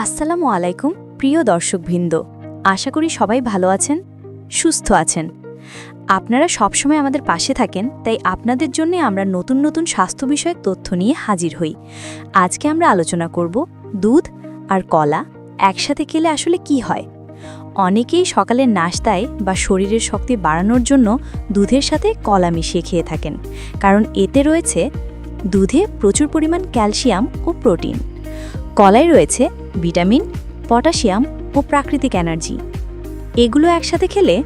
আসসালামু আলাইকুম, প্রিয় দর্শকবৃন্দ। আশা করি সবাই ভালো আছেন, সুস্থ আছেন। আপনারা সবসময় আমাদের পাশে থাকেন, তাই আপনাদের জন্য আমরা নতুন নতুন স্বাস্থ্য বিষয়ক তথ্য নিয়ে হাজির হই। আজকে আমরা আলোচনা করব দুধ আর কলা একসাথে খেলে আসলে কি হয়? অনেকেই সকালের নাস্তায় বা শরীরের শক্তি বাড়ানোর জন্য দুধের সাথে কলা মিশিয়ে খেয়ে থাকেন, কারণ এতে রয়েছে দুধে প্রচুর পরিমাণ ক্যালসিয়াম ও প্রোটিন। কলায় রয়েছে ভিটামিন, পটাশিয়াম ও প্রাকৃতিক এনার্জি। এগুলো একসাথে খেলে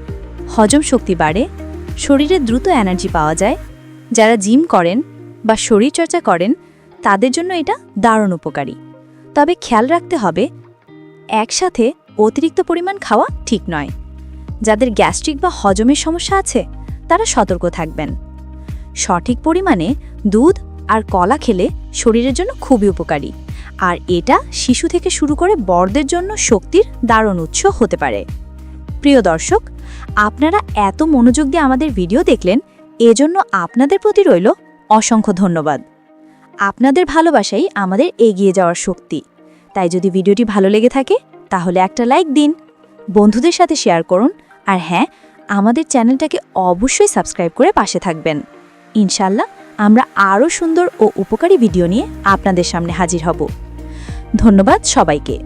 হজম শক্তি বাড়ে, শরীরে দ্রুত এনার্জি পাওয়া যায়। যারা জিম করেন বা শরীরচর্চা করেন, তাদের জন্য এটা দারুণ উপকারী। তবে খেয়াল রাখতে হবে, একসাথে অতিরিক্ত পরিমাণ খাওয়া ঠিক নয়। যাদের গ্যাস্ট্রিক বা হজমের সমস্যা আছে, তারা সতর্ক থাকবেন। সঠিক পরিমাণে দুধ আর কলা খেলে শরীরের জন্য খুবই উপকারী। আর এটা শিশু থেকে শুরু করে বড়দের জন্য শক্তির দারুণ উৎস হতে পারে। প্রিয় দর্শক, আপনারা এত মনোযোগ দিয়ে আমাদের ভিডিও দেখলেন, এজন্য আপনাদের প্রতি রইল অসংখ্য ধন্যবাদ। আপনাদের ভালোবাসাই আমাদের এগিয়ে যাওয়ার শক্তি। তাই যদি ভিডিওটি ভালো লেগে থাকে, তাহলে একটা লাইক দিন, বন্ধুদের সাথে শেয়ার করুন, আর হ্যাঁ আমাদের চ্যানেলটাকে অবশ্যই সাবস্ক্রাইব করে পাশে থাকবেন। ইনশাল্লাহ আমরা আরও সুন্দর ও উপকারী ভিডিও নিয়ে আপনাদের সামনে হাজির হব। ধন্যবাদ সবাইকে।